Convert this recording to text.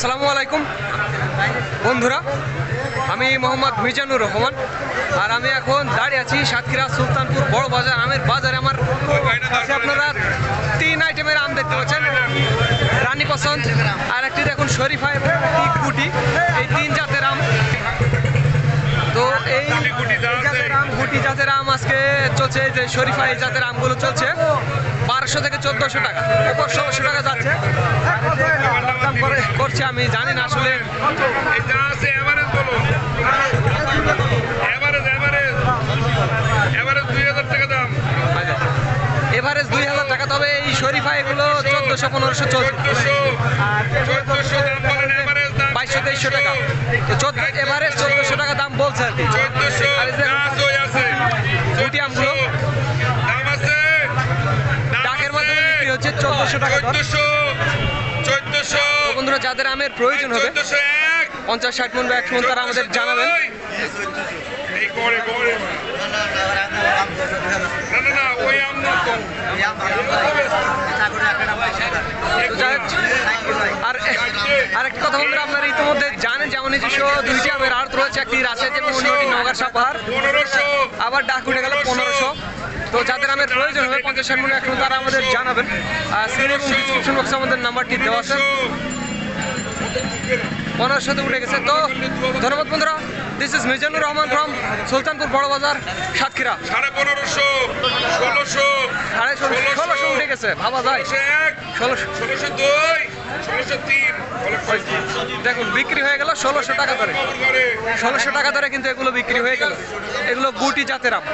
আসসালামু আলাইকুম। বন্ধুরা, আমি মোহাম্মদ মিজানুর রহমান, আর আমি এখন দাঁড়িয়ে আছি সাতক্ষীরা সুলতানপুর বড় বাজার, আমের বাজারে। আমার আপনারা তিন আইটেমের আম দেখতে পাচ্ছেন। রানী পছন্দ, আর একটি দেখুন শরীফা এবং এই তিন জাতের আম। তো এই জাতের আম, গুটি জাতের আম আজকে চলছে যে শরীফা এই জাতের আমগুলো চলছে, বারোশো থেকে চোদ্দোশো টাকা ষোলোশো টাকা যাচ্ছে আর এই যে দাম করে- করছে আমি জানি না আসলে। এটা আছে এভারেজ এভারেজ এভারেজ এভারেজ দুই হাজার টাকা এভারেজ দুই হাজার টাকা তবে এই শরীফা এগুলো চোদ্দোশো পনেরোশো বাইশশো তেইশশো টাকা। তো এভারেজ চোদ্দোশো টাকা দাম বলছে আর কি। আমগুলো। ডাকের মাধ্যমে বিক্রি হচ্ছে চোদ্দোশো টাকা চোদ্দশো। বন্ধুরা, যাদের আমের প্রয়োজন হবে, পঞ্চাশ ষাট মন বা এক মন, তারা আমাদের জানাবেন। আর একটা কথা বন্ধুরা, আপনারা ইতিমধ্যে জানেন যেমন নিজস্ব দুইটি আমের আড়ত রয়েছে, একটি রাজশাহী এবং অন্যটি নগর সাপাহার আবার ডাক উঠে গেল পনেরোশো। তো যাদের আমের প্রয়োজন হবে, পঞ্চাশ ষাট মন এখন তারা আমাদের জানাবেন। স্ক্রিন এবং ডিসক্রিপশন বক্সে আমাদের নাম্বারটি দেওয়া আছে। পনেরোশোতে উঠে গেছে। তো ধন্যবাদ বন্ধুরা this is Mizanur Rahman from Sultanpur Boro Bazar Satkhira. সাড়ে পনেরোশো ষোলোশো সাড়ে ষোলোশো উঠে গেছে ভাবা যায়। ষোলোশো ষোলোশো ষোলোশো দুই ষোলোশো তিন দেখুন বিক্রি হয়ে গেল ষোলোশো টাকা ধরে ষোলোশো টাকা ধরে কিন্তু এগুলো বিক্রি হয়ে গেল। এগুলো গুটি জাতের আম।